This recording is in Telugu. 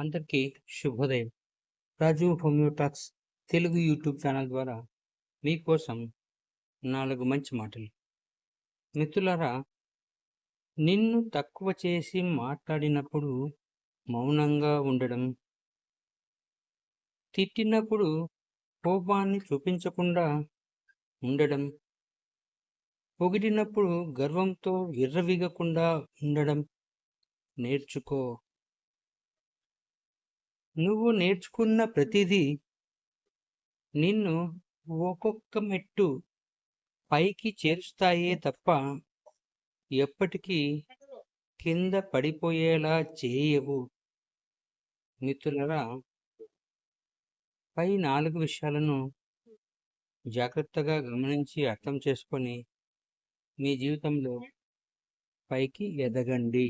అందరికీ శుభోదయం. రాజు హోమియోటాక్స్ తెలుగు యూట్యూబ్ ఛానల్ ద్వారా మీకోసం నాలుగు మంచి మాటలు. మిత్రులారా నిన్ను తక్కువ చేసి మాట్లాడినప్పుడు మౌనంగా ఉండడం తిట్టినప్పుడు కోపాన్ని చూపించకుండా ఉండడం పొగిడినప్పుడు గర్వంతో విర్రవీగకుండా ఉండడం నేర్చుకో. నువ్వు నేర్చుకున్న ప్రతిదీ నిన్ను ఒక్కొక్క మెట్టు పైకి చేరుస్తాయే తప్ప ఎప్పటికీ కింద పడిపోయేలా చేయవు. మిత్రులరా పై నాలుగు విషయాలను జాగ్రత్తగా గమనించి అర్థం చేసుకొని మీ జీవితంలో పైకి ఎదగండి.